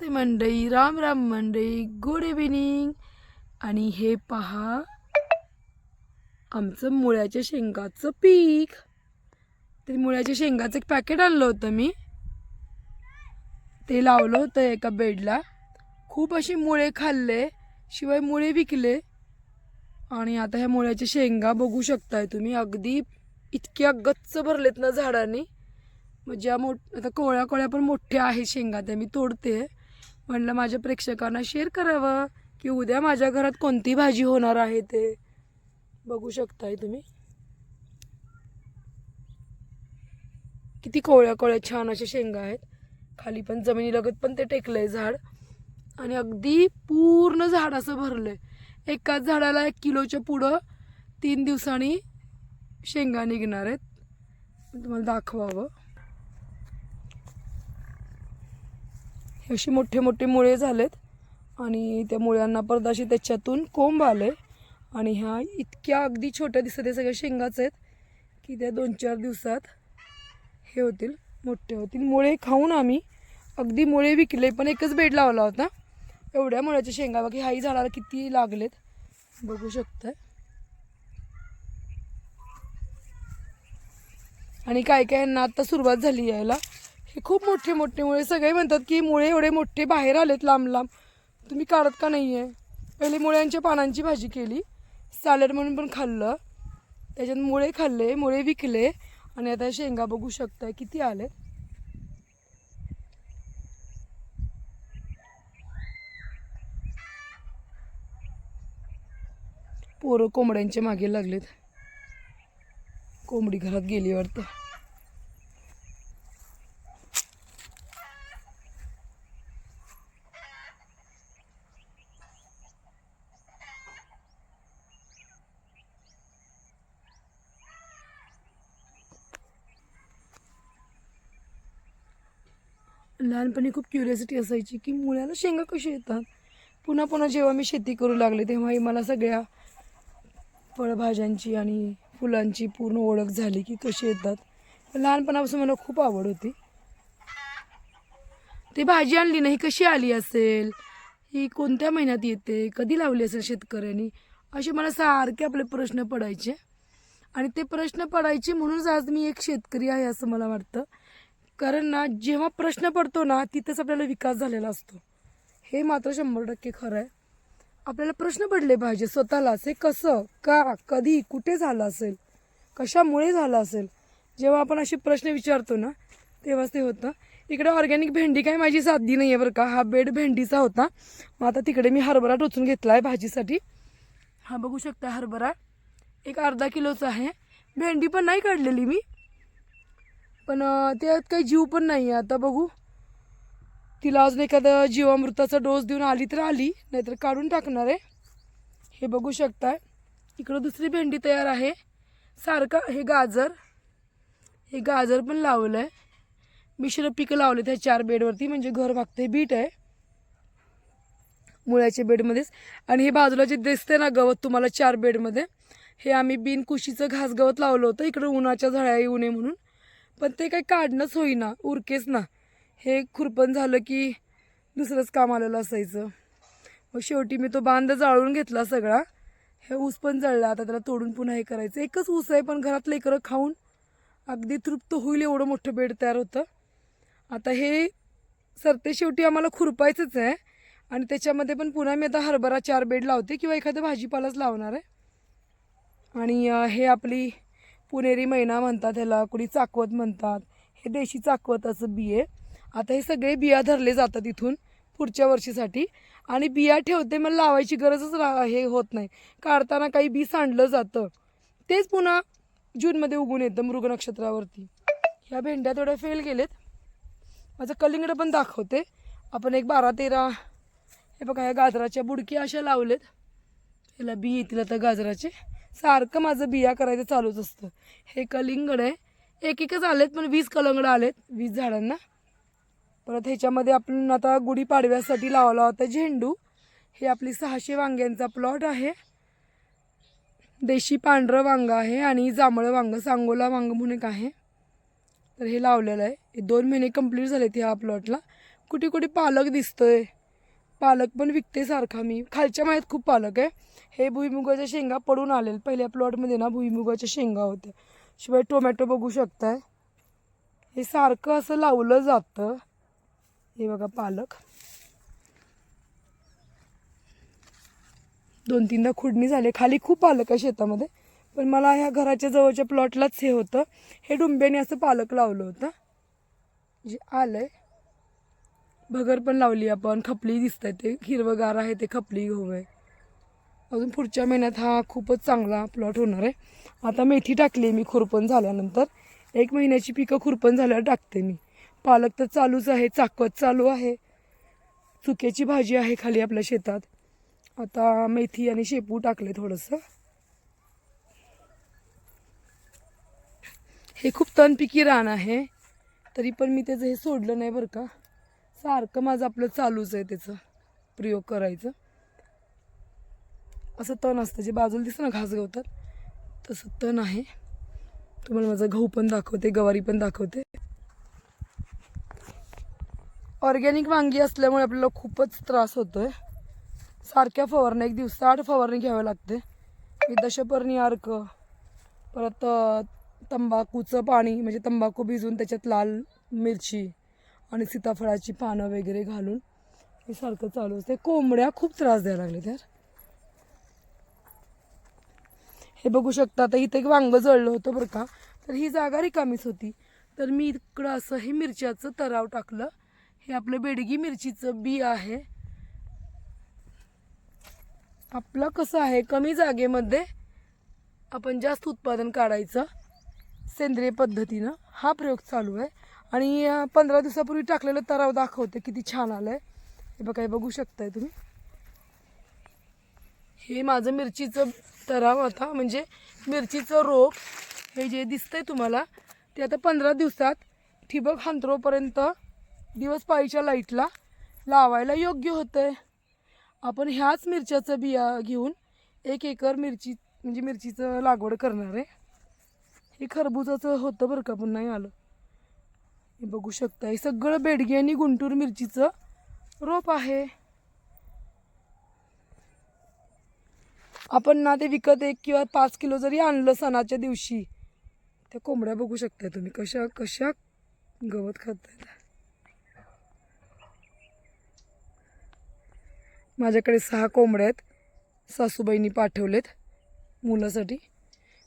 ते मंडई राम राम मंडई गुड इव्हिनिंग आणि हे पहा आमचं मुळ्याच्या शेंगाचं पीक. ते मुळ्याच्या शेंगाचं एक पॅकेट आणलं होतं मी. ते लावलं होतं एका बेडला खूप अशी मुळे खाल्ले शिवाय मुळे विकले. आणि आता ह्या मुळ्याच्या शेंगा बघू शकताय तुम्ही. अगदी इतक्या गच्च भरलेत ना झाडांनी. म्हणजे मोठ आता कोळ्या कोळ्या पण मोठ्या आहेत शेंगा त्या मी तोडते. म्हणलं माझ्या प्रेक्षकांना शेअर करावं की उद्या माझ्या घरात कोणती भाजी होणार आहे ते. बघू शकताय तुम्ही. किती कोवळ्या कोवळ्या छान अशा शेंगा आहेत. खाली पण जमिनीलगत पण ते टेकलंय झाड. आणि अगदी पूर्ण झाड असं भरलंय. एकाच झाडाला एक किलोच्या पुढं तीन दिवसांनी शेंगा निघणार आहेत. तुम्हाला दाखवावं. हे असे मोठे मोठे मुळे झालेत. आणि त्या मुळ्यांना परदाशी त्याच्यातून कोंब आले. आणि ह्या इतक्या अगदी छोट्या दिसत आहे सगळ्या शेंगाच आहेत की त्या दोन चार दिवसात हे होतील मोठे होतील. मुळे खाऊन आम्ही अगदी मुळे विकले पण एकच बेड लावला होता. एवढ्या मुळ्याच्या शेंगा बाकी हाही झाडाला किती लागलेत. बघू शकताय. आणि काय काय यांना आत्ता सुरुवात झाली यायला. हे खूप मोठे मोठे मुळे सगळे म्हणतात की मुळे एवढे मोठे बाहेर आलेत लांब लांब. तुम्ही काढत का नाही आहे पहिले मुळ्यांच्या पानांची भाजी केली सॅलड म्हणून पण खाल्लं. त्याच्यात मुळे खाल्ले मुळे विकले. आणि आता शेंगा बघू शकताय किती आले पोरं कोंबड्यांच्या मागे लागलेत. कोंबडी घरात गेली वाटतं. लहानपणी खूप क्युरियोसिटी असायची की मुळ्याला शेंगा कशी येतात? पुन्हा पुन्हा जेव्हा मी शेती करू लागले तेव्हाही मला सगळ्या फळभाज्यांची आणि फुलांची पूर्ण ओळख झाली की कशी येतात. लहानपणापासून मला खूप आवड होती. ती भाजी आणली नाही कशी आली असेल? ही कोणत्या महिन्यात येते? कधी लावली असेल शेतकऱ्यांनी? असे मला सारखे आपले प्रश्न पडायचे. आणि ते प्रश्न पडायचे म्हणूनच आज मी एक शेतकरी आहे असं मला वाटतं. कारण ना जेव्हा प्रश्न पडतो ना तिथंच आपल्याला विकास झालेला असतो. हे मात्र शंभर टक्के खरं आहे. आपल्याला प्रश्न पडले पाहिजे स्वतःलाच. हे कसं का कधी कुठे झालं असेल कशामुळे झालं असेल? जेव्हा आपण असे प्रश्न विचारतो ना तेव्हाच ते होतं. इकडे ऑर्गॅनिक भेंडी काय माझी साधी नाही आहे बरं का. हा बेड भेंडीचा होता. मग आता तिकडे मी हरभरा टोचून घेतला आहे भाजीसाठी. हा बघू शकता हरभरा. एक अर्धा किलोचा आहे. भेंडी पण नाही काढलेली मी. पण त्यात काही जीव पण नाही आहे आता बघू. तिला अजून एखादा जीवामृताचा डोस देऊन आली तर आली नाहीतर काढून टाकणार आहे. हे बघू शकताय. इकडं दुसरी भेंडी तयार आहे. सारखं हे गाजर. हे गाजर पण लावलं आहे मिश्र पिकं लावले त्या चार बेडवरती म्हणजे घर मागते बीट आहे. मुळ्याच्या बेडमध्येच. आणि हे बाजूला जे दिसते ना गवत तुम्हाला चार बेडमध्ये हे आम्ही बिनकुशीचं घास गवत लावलं होतं. इकडं उन्हाच्या झळ्या येऊ नये म्हणून. पण ते काही काढणंच होईना उरकेच ना. हे खुरपण झालं की दुसरंच काम आलेलं असायचं. मग शेवटी मी तो बांध जाळून घेतला सगळा. हे ऊस पण जळला आता त्याला तोडून पुन्हा हे करायचं. एकच ऊस आहे पण घरात लेकरं खाऊन अगदी तृप्त होईल एवढं मोठं बेड तयार होतं. आता हे सरते शेवटी आम्हाला खुरपायचंच आहे. आणि त्याच्यामध्ये पण पुन्हा मी आता हरभरा चार बेड लावते किंवा एखादा भाजीपालाच लावणार आहे. आणि हे आपली पुणेरी मैना म्हणतात ह्याला कुणी चाकवत म्हणतात. हे देशी चाकवताचं बी आहे आता हे सगळे बिया धरले जातात इथून पुढच्या वर्षीसाठी. आणि बिया ठेवते मला लावायची गरजच रा हे होत नाही. काढताना काही बी सांडलं जातं. तेच पुन्हा जूनमध्ये उगून येतं मृग नक्षत्रावरती. ह्या भेंड्या थोड्या फेल गेलेत. माझं कलिंगड पण दाखवते. आपण एक बारा तेरा हे बघा ह्या गाजराच्या बुडकी अशा लावलेत. ह्याला बी येतील आता गाजराचे. सारखं माझं बिया करायचं चालूच असतं. हे कलिंगड आहे. एक एकच आलेत पण वीस कलंगडं आलेत. वीस झाडांना. परत ह्याच्यामध्ये आपण आता गुढीपाडव्यासाठी लावला होता झेंडू. हे आपली सहाशे वांग्यांचा प्लॉट आहे. देशी पांढरं वांग आहे आणि जांभळं वांग सांगोला वांग म्हणून एक आहे. तर हे लावलेलं आहे. हे दोन महिने कंप्लीट झाले ह्या प्लॉटला कुठे कुठे पालक दिसतोय. पालक पण विकते सारखा मी. खालच्या माहीत खूप पालक आहे. हे भुईमुगाच्या शेंगा पडून आलेले. पहिल्या प्लॉटमध्ये ना भुईमुगाच्या शेंगा होत्या. शिवाय टोमॅटो बघू शकताय. हे सारखं असं लावलं जातं. हे बघा पालक. दोन तीनदा खुडणी झाले. खाली खूप पालक आहे शेतामध्ये. पण मला ह्या घराच्या जवळच्या प्लॉटलाच हे होतं. हे डुंब्याने असं पालक लावलं होतं. जे आलंय. भगर पण लावली आपण. खपली दिसत आहे ते हिरवगार आहे ते खपली गहू आहे. अजून पुढच्या महिन्यात हा खूपच चांगला प्लॉट होणार आहे. आता मेथी टाकली मी खुरपण झाल्यानंतर. एक महिन्याची पिकं खुरपण झाल्यावर टाकते मी. पालक तर चालूच आहे चाकवत चालू आहे. चुक्याची भाजी आहे खाली आपल्या शेतात. आता मेथी आणि शेपू टाकले थोडंसं. हे खूप तणपिकी रान आहे. तरी पण मी त्याचं हे सोडलं नाही बरं का. सारखं माझं आपलं चालूच आहे त्याचं. प्रयोग करायचं. असं तण असतं. जे बाजूला दिसतं ना घास गवतात तसं तण आहे. तुम्हाला माझा गहू पण दाखवते गवारी पण दाखवते. ऑर्गॅनिक वांगी असल्यामुळे आपल्याला खूपच त्रास होतो आहे सारख्या फवारण्या एक दिवसा आठ फवारणी घ्याव्या लागते. मी दशपर्णी अर्क परत तंबाखूचं पाणी म्हणजे तंबाखू भिजवून त्याच्यात लाल मिरची आणि सीताफळाची पानं वगैरे घालून हे सारखं चालू असते कोंबड्या खूप त्रास द्यायला लागले त्यार हे बघू शकता आता इथे एक वांग जळलं होतं बरं का. तर ही जागा रिकामीच होती. तर मी इकडं असं हे मिरच्याचं तराव टाकलं. हे आपलं बेडगी मिरचीचं बी आहे. आपलं कसं आहे कमी जागेमध्ये आपण जास्त उत्पादन काढायचं सेंद्रिय पद्धतीनं. हा प्रयोग चालू आहे. आणि पंधरा दिवसापूर्वी टाकलेलं तराव दाखवते किती छान आलं आहे हे बघा हे बघू शकताय तुम्ही. हे माझं मिरचीचं तराव आता म्हणजे मिरचीचं रोप हे जे दिसतंय तुम्हाला ते आता पंधरा दिवसात ठिबक हांतरोपर्यंत दिवस पाळीच्या लाईटला लावायला योग्य होतं आहे आपण ह्याच मिरच्याचं बिया घेऊन एक एकर मिरची म्हणजे मिरचीचं लागवड करणार आहे. हे खरबुजाचं होतं बरं का पण नाही आलं. हे बघू शकता हे सगळं बेडगी आणि गुंटूर मिरचीचं रोप आहे. आपण ना ते विकत एक किंवा पाच किलो जरी आणलं सणाच्या दिवशी त्या कोंबड्या बघू शकता तुम्ही कशा कशा गवत खातात माझ्याकडे सहा कोंबड्या आहेत सासूबाईंनी पाठवलेत मुलासाठी.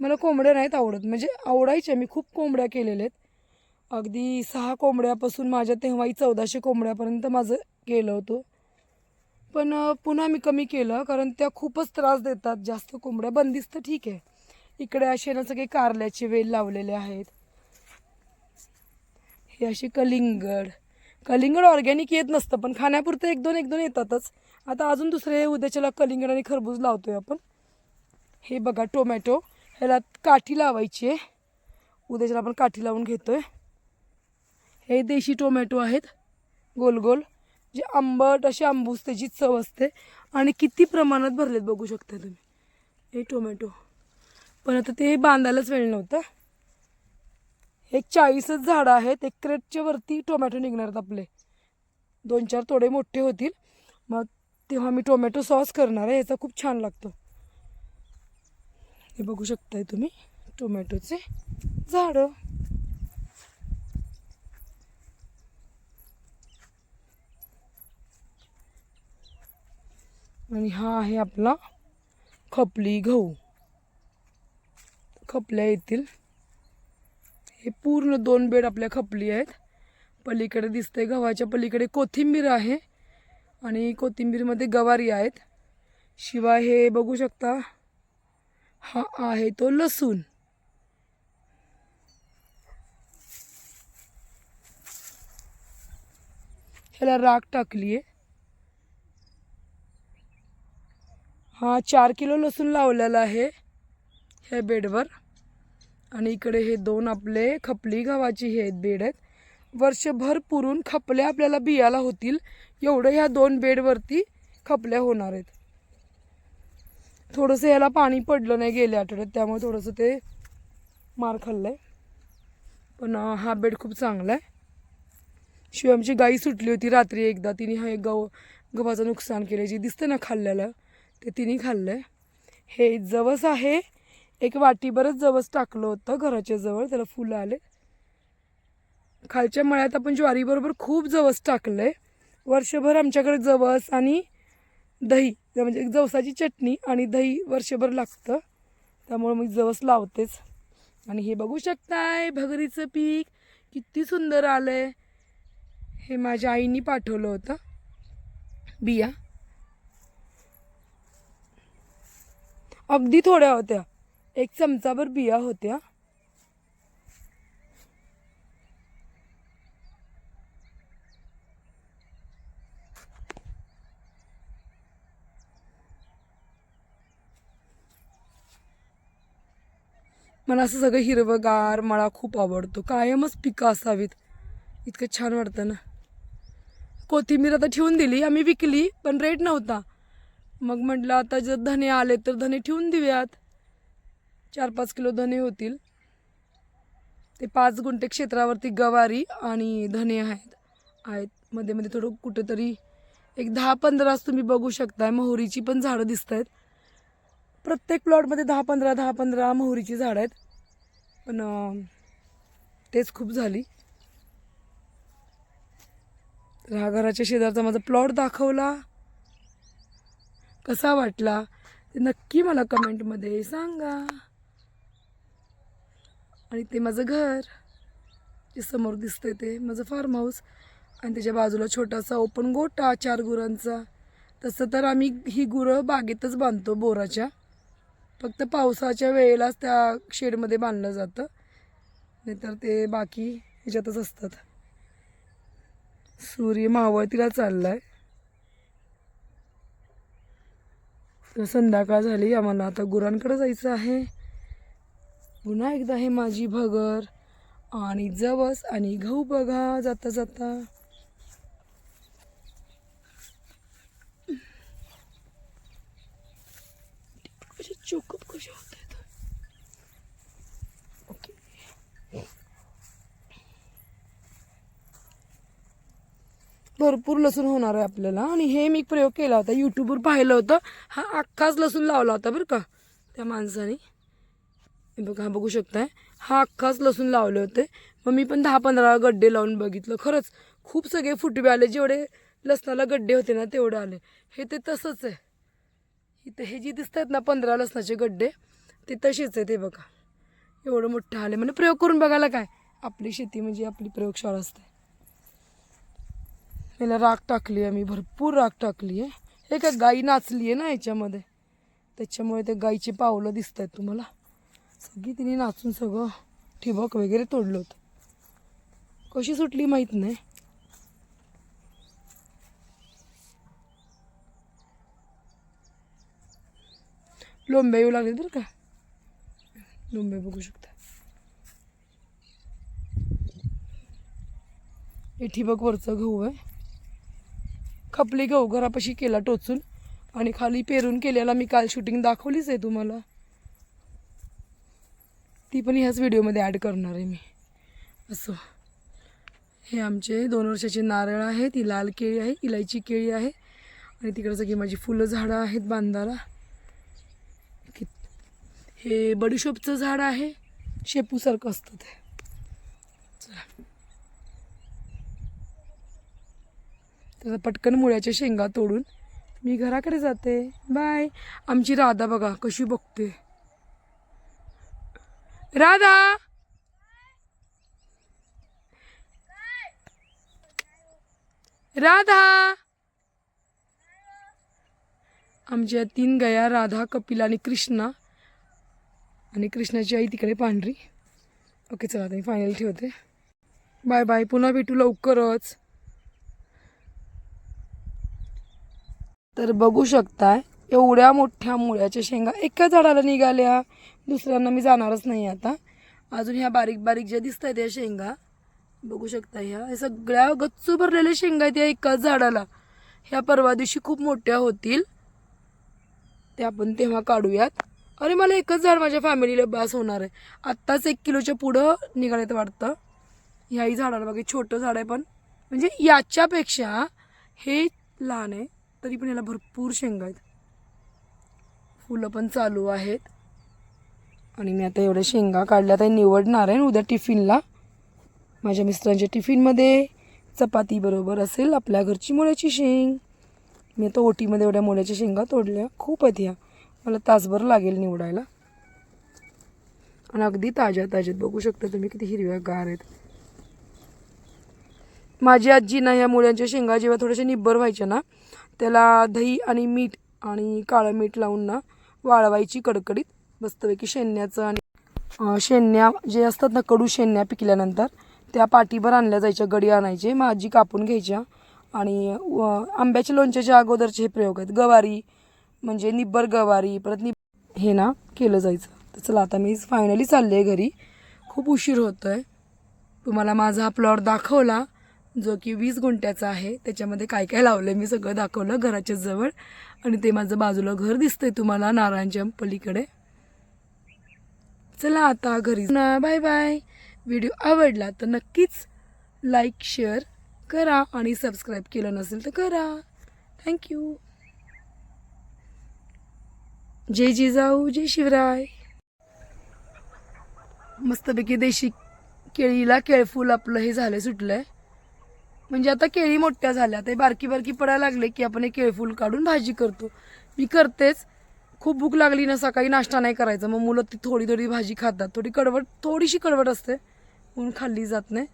मला कोंबड्या नाहीत आवडत म्हणजे आवडायच्या मी खूप कोंबड्या केलेल्या आहेत. अगदी सहा कोंबड्यापासून माझ्या तेव्हाही चौदाशे कोंबड्यापर्यंत माझं केलं होतं. पण पुन्हा मी कमी केलं कारण त्या खूपच त्रास देतात. जास्त कोंबड्या बंदिस्त ठीक आहे. इकडे असे ना सगळे कारल्याचे वेल लावलेले आहेत. हे असे कलिंगड. कलिंगड ऑर्गॅनिक येत नसतं पण खाण्यापुरतं एक दोन एक दोन येतातच. आता अजून दुसरे उद्याच्याला कलिंगड आणि खरबूज लावतोय आपण. हे बघा टोमॅटो. ह्याला काठी लावायची आहे. उद्याच्याला आपण काठी लावून घेतोय. हे देशी टोमॅटो आहेत. गोल गोल. जे आंबट अशी आंबूस त्याची चव असते. आणि किती प्रमाणात भरलेत बघू शकता तुम्ही. हे टोमॅटो. पण आता ते बांधायलाच वेळ नव्हता. एक चाळीसच झाडं आहेत. एक क्रेटच्या वरती टोमॅटो निघणार आहेत आपले. दोन चार थोडे मोठे होतील. मग तेव्हा मी टोमॅटो सॉस करणार आहे. याचा खूप छान लागतो. हे बघू शकताय तुम्ही टोमॅटोचे झाडं. आणि हा आहे आपला खपली गहू. खपल्या येतील हे पूर्ण दोन बेड आपल्या खपली आहेत. पलीकडे दिसते गव्हाच्या पलीकडे कोथिंबीर आहे आणि कोथिंबीरमध्ये गवारी आहेत. शिवाय हे बघू शकता हा आहे तो लसूण. ह्याला राख टाकली आहे हा चार किलो लसूण लावलेला आहे ह्या बेडवर. आणि इकडे हे दोन आपले खपली गव्हाची हे आहेत बेड आहेत. वर्षभर पुरून खपल्या आपल्याला बियाला होतील. एवढं ह्या दोन बेडवरती खपल्या होणार आहेत. थोडंसं ह्याला पाणी पडलं नाही गेल्या आठवड्यात त्यामुळे थोडंसं ते मार खाल्लं आहे पण हा बेड खूप चांगला आहे. शिवाय आमची गाई सुटली होती रात्री एकदा तिने हा एक गव गव्हाचं नुकसान केलं जे दिसतं ना खाल्ल्याला ते तिने खाल्लं आहे हे जवस आहे. एक वाटीभरच जवस टाकलं होतं घराच्या जवळ त्याला फुलं आले. खालच्या मळ्यात आपण ज्वारीबरोबर खूप जवस टाकलं आहे वर्षभर आमच्याकडे जवस आणि दही म्हणजे जवसाची चटणी आणि दही वर्षभर लागतं. त्यामुळे मी जवस लावतेच. आणि हे बघू शकताय भगरीचं पीक किती सुंदर आलं आहे हे माझ्या आईनी पाठवलं होतं. बिया. अगदी थोड्या होत्या. एक चमचाभर बिया होत्या. मला असं सगळं हिरवंगार मला खूप आवडतो. कायमच पिकं असावीत. इतकं छान वाटतं ना. कोथिंबीर आता ठेवून दिली. आम्ही विकली पण रेट नव्हता. मग म्हटलं आता जर धने आले तर धने ठेवून देऊयात. चार पाच किलो धने होतील. ते पाच गुंठे क्षेत्रावरती गवारी आणि धने आहेत. आहेत. मध्ये मध्ये थोडं कुठेतरी एक दहा पंधराच तुम्ही बघू शकताय. मोहरीची पण झाडं दिसत आहेत प्रत्येक प्लॉटमध्ये दहा पंधरा दहा पंधरा मोहरीची झाडं आहेत. पण तेच खूप झाली. तर हा घराच्या शेजारचा माझा प्लॉट दाखवला. कसा वाटला ते नक्की मला कमेंटमध्ये सांगा. आणि ते माझं घर जे समोर दिसतंय ते माझं फार्म हाऊस आणि त्याच्या बाजूला छोटासा ओपन गोटा चार गुरांचा. तसं तर आम्ही ही गुरं बागेतच बांधतो बोराच्या. फक्त पावसाच्या वेळेलाच त्या शेडमध्ये बांधलं जातं. नाहीतर ते बाकी ह्याच्यातच असतात. सूर्य मावळतीला चाललाय. तर संध्याकाळ झाली. आम्हाला आता गुरांकडे जायचं आहे. पुन्हा एकदा आहे माझी भगर आणि जवस आणि गहू बघा जाता जाता. चोकअप कशा होत आहेत ओके भरपूर लसूण होणार आहे आपल्याला. आणि हे मी प्रयोग केला होता यूट्यूबवर पाहिलं होतं. हा अख्खाच लसूण लावला होता बरं का त्या माणसाने. हे बघा हा बघू शकताय. हा अख्खाच लसूण लावले होते. मग मी पण दहा पंधरा गड्डे लावून बघितलं. खरंच खूप सगळे फुटवे आले. जेवढे लसणाला गड्डे होते ना तेवढे आले. हे ते तसंच आहे. इथं हे जे दिसत आहेत ना पंधरा लसणाचे गड्डे ते तसेच आहे ते बघा. एवढं मोठं आले. म्हणजे प्रयोग करून बघायला काय? आपली शेती म्हणजे आपली प्रयोगशाळा असते. याला राख टाकली आहे मी भरपूर राख टाकली आहे. हे काय गाई नाचली आहे ना याच्यामध्ये? त्याच्यामुळे ते गाईची पावलं दिसत आहेत तुम्हाला. सगळी तिने नाचून सगळं ठिबक वगैरे तोडलं होतं. कशी सुटली माहीत नाही. लोंब्या येऊ लागले बरं का? लोंब्या बघू शकता. हे ठिबक वरचं गहू आहे. खपली गहू घरापाशी केला टोचून आणि खाली पेरून केलेला मी काल शूटिंग दाखवलीच आहे तुम्हाला. ती पण ह्याच व्हिडिओमध्ये ॲड करणार आहे मी. असं. हे आमचे दोन वर्षाचे नारळ आहे ती लाल केळी आहे इलायची केळी आहे आणि तिकडं सगळी माझी फुलं झाडं आहेत बांधाला. हे बडीशोपचं झाड आहे शेपूसारखं असतं ते. त्याचा पटकन मुळ्याच्या शेंगा तोडून मी घराकडे जाते. बाय. आमची राधा बघा कशी बघते. राधा! राधा! आमच्या तीन गया राधा कपिल आणि कृष्णा. आणि कृष्णाची आई तिकडे पांढरी. ओके चला आता मी फायनल ठेवते. Bye bye. पुन्हा भेटू लवकरच. तर बघू शकताय एवढ्या मोठ्या मुळ्याच्या शेंगा एका झाडाला निघाल्या. दुसऱ्यांना मी जाणारच नाही आता. अजून ह्या बारीक बारीक ज्या दिसत आहेत या शेंगा बघू शकता ह्या. सगळ्या गच्चू भरलेल्या शेंगा आहेत या एकाच झाडाला. ह्या परवा दिवशी खूप मोठ्या होतील. ते आपण तेव्हा काढूयात. अरे मला एकच झाड माझ्या फॅमिलीला बास होणार आहे. आत्ताच एक किलोच्या पुढं निघाल्यात वाटतं. ह्याही झाडाला बघा छोटं झाड आहे पण. म्हणजे याच्यापेक्षा हे लहान आहे. तरी पण याला भरपूर शेंगा आहेत. फुलं पण चालू आहेत. आणि मी आता एवढ्या शेंगा काढल्या तर निवडणार आहे उद्या टिफिनला. माझ्या मिस्टरांच्या टिफिनमध्ये चपाती बरोबर असेल आपल्या घरची मुळ्याची शेंग. मी आता ओटीमध्ये एवढ्या मुळ्याच्या शेंगा तोडल्या. खूप आहेत ह्या. मला तासभर लागेल निवडायला. आणि अगदी ताज्या ताज्यात बघू शकता तुम्ही किती हिरव्या गार आहेत. माझी आजी ना ह्या मुळ्यांच्या शेंगा जेव्हा थोड्याशा निब्बर व्हायच्या ना त्याला दही आणि मीठ आणि काळं मीठ लावून ना वाळवायची कडकडीत मस्तपैकी शेण्याचं आणि शेण्या जे असतात ना कडू शेण्या पिकल्यानंतर त्या पाठीभर आणल्या जायच्या गडी आणायचे मग आजी कापून घ्यायच्या आणि व- आंब्याच्या लोणच्याच्या अगोदरचे हे प्रयोग आहेत. गवारी म्हणजे निब्बर गवारी परत निब हे ना केलं जायचं. तर चला आता मी फायनली चालले आहे घरी. खूप उशीर होतो आहे तुम्हाला माझा हा प्लॉट दाखवला. जो की वीस गुंठ्याचा आहे त्याच्यामध्ये काय काय लावलं मी सगळं दाखवलं घराच्या जवळ. आणि ते माझं बाजूला घर दिसतंय तुम्हाला नारायणच्या पलीकडे. चला आता घरी ना बाय बाय व्हिडिओ आवडला तर नक्कीच लाईक शेअर करा आणि सबस्क्राईब केलं नसेल तर करा. थँक्यू जय जिजाऊ जय शिवराय. मस्तपैकी देशी केळीला केळफूल आपलं हे झालं सुटलं आहे म्हणजे आता केळी मोठ्या झाल्या ते बारकी बारकी पडायला लागले की आपण हे केळफूल काढून भाजी करतो. मी करतेच. खूप भूक लागली ना सकाळी नाश्ता नाही करायचा. मग मुलं ती थोडी थोडी भाजी खातात. थोडी कडवट थोडीशी कडवट असते. म्हणून खाल्ली जात नाही.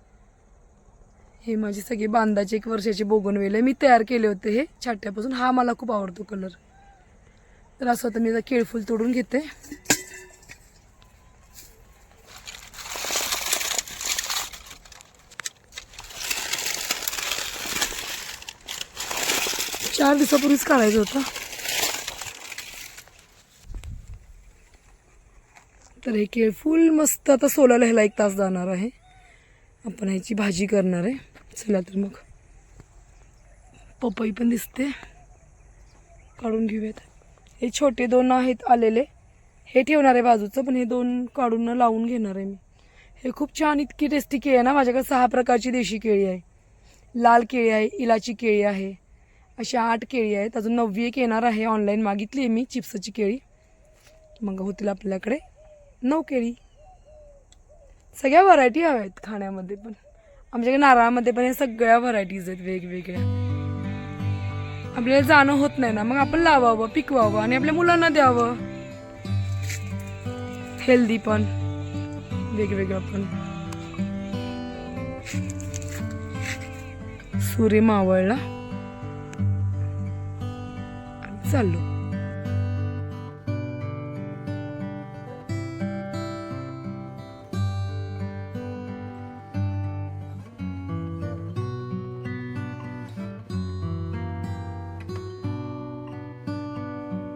हे माझे सगळे बांधाचे एक वर्षाचे बोगनवेले मी तयार केले होते हे छाट्यापासून. हा मला खूप आवडतो कलर तर असं होतं मी आता केळफूल तोडून घेते. चार दिवसापूर्वीच काढायचं होतं. तर हे केळ फुल मस्त आता सोलायला ह्याला एक तास जाणार आहे. आपण ह्याची भाजी करणार आहे. चला तर मग. पपई पण दिसते. काढून घेऊयात. हे छोटे दोन आहेत आलेले. हे ठेवणार आहे बाजूचं पण हे दोन काढून लावून घेणार आहे मी. हे खूप छान इतकी टेस्टी केळी आहे ना. माझ्याकडे सहा प्रकारची देशी केळी आहे. लाल केळी आहे इलाची केळी आहे अशा आठ केळी आहेत. अजून नववी एक येणार आहे. ऑनलाईन मागितली आहे मी चिप्सची केळी. मग होतील आपल्याकडे नऊ केळी. सगळ्या व्हरायटी हव्या आहेत खाण्यामध्ये पण. आमच्याकडे नारळामध्ये पण या सगळ्या व्हरायटीज आहेत वेगवेगळ्या. आपल्याला जाणं होत नाही ना. मग आपण लावावं पिकवावं आणि आपल्या मुलांना द्यावं. हेल्दी पण. वेगवेगळं पण. सूर्य मावळला. आणि चाललो